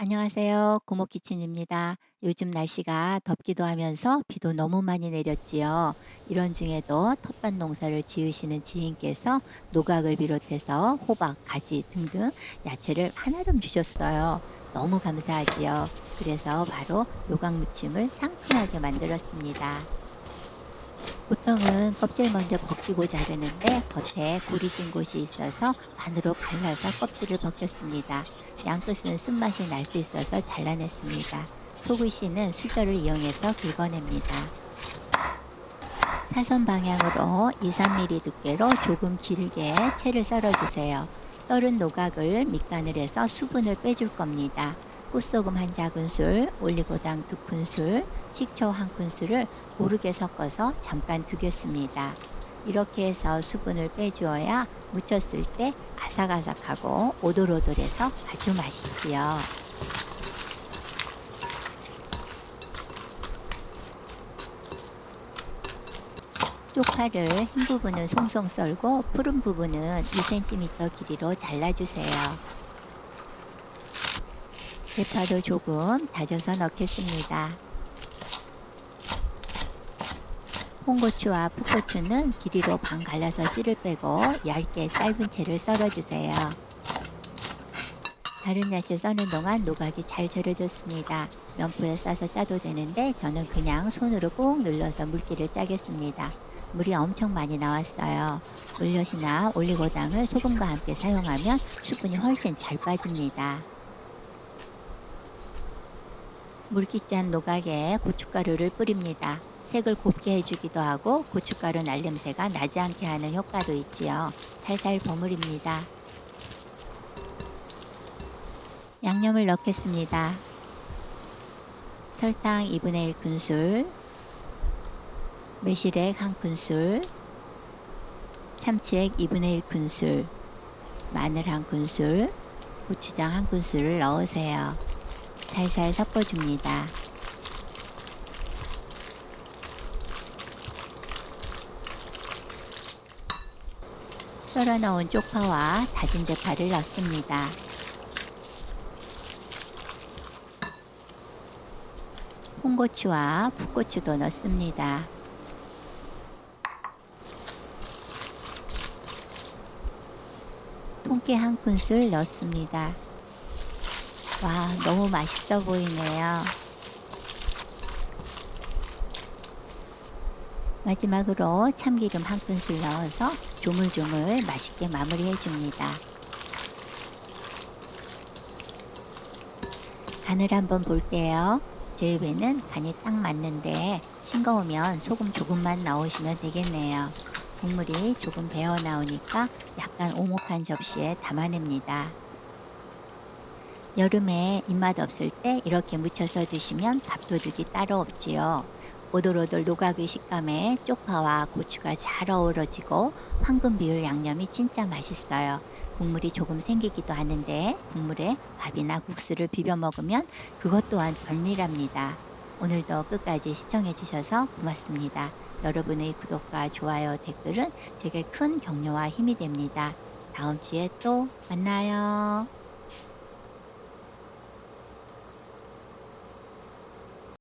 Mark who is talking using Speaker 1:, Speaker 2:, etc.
Speaker 1: 안녕하세요. 고모키친입니다. 요즘 날씨가 덥기도 하면서 비도 너무 많이 내렸지요. 이런 중에도 텃밭 농사를 지으시는 지인께서 노각을 비롯해서 호박, 가지 등등 야채를 한아름 주셨어요. 너무 감사하지요. 그래서 바로 노각 무침을 상큼하게 만들었습니다. 보통은 껍질 먼저 벗기고 자르는데 겉에 골이 진 곳이 있어서 반으로 갈라서 껍질을 벗겼습니다. 양끝은 쓴맛이 날 수 있어서 잘라냈습니다. 소글씨는 수저를 이용해서 긁어냅니다. 사선 방향으로 2, 3mm 두께로 조금 길게 채를 썰어주세요. 썰은 노각을 밑간을 해서 수분을 빼줄 겁니다. 꿀소금 한 작은술, 올리고당 두 큰술, 식초 한 큰술을 고르게 섞어서 잠깐 두겠습니다. 이렇게 해서 수분을 빼주어야 무쳤을 때 아삭아삭하고 오돌오돌해서 아주 맛있지요. 쪽파를 흰 부분은 송송 썰고 푸른 부분은 2cm 길이로 잘라주세요. 대파도 조금 다져서 넣겠습니다. 홍고추와 풋고추는 길이로 반 갈라서 씨를 빼고 얇게 삶은 채를 썰어주세요. 다른 야채 써는 동안 노각이 잘 절여졌습니다. 면포에 싸서 짜도 되는데 저는 그냥 손으로 꾹 눌러서 물기를 짜겠습니다. 물이 엄청 많이 나왔어요. 물엿이나 올리고당을 소금과 함께 사용하면 수분이 훨씬 잘 빠집니다. 물기 짠 노각에 고춧가루를 뿌립니다. 색을 곱게 해주기도 하고 고춧가루 날냄새가 나지 않게 하는 효과도 있지요. 살살 버무립니다. 양념을 넣겠습니다. 설탕 2분의 1 큰술, 매실액 1 큰술, 참치액 2분의 1 큰술, 마늘 1 큰술, 고추장 1 큰술을 넣으세요. 살살 섞어줍니다. 썰어 넣은 쪽파와 다진 대파를 넣습니다. 홍고추와 풋고추도 넣습니다. 통깨 한 큰술 넣습니다. 와, 너무 맛있어 보이네요. 마지막으로 참기름 한 큰술 넣어서 조물조물 맛있게 마무리해 줍니다. 간을 한번 볼게요. 제 입에는 간이 딱 맞는데 싱거우면 소금 조금만 넣으시면 되겠네요. 국물이 조금 배어 나오니까 약간 오목한 접시에 담아냅니다. 여름에 입맛 없을 때 이렇게 무쳐서 드시면 밥도둑이 따로 없지요. 오돌오돌 노각의 식감에 쪽파와 고추가 잘 어우러지고 황금 비율 양념이 진짜 맛있어요. 국물이 조금 생기기도 하는데 국물에 밥이나 국수를 비벼 먹으면 그것 또한 별미랍니다. 오늘도 끝까지 시청해 주셔서 고맙습니다. 여러분의 구독과 좋아요, 댓글은 제게 큰 격려와 힘이 됩니다. 다음 주에 또 만나요.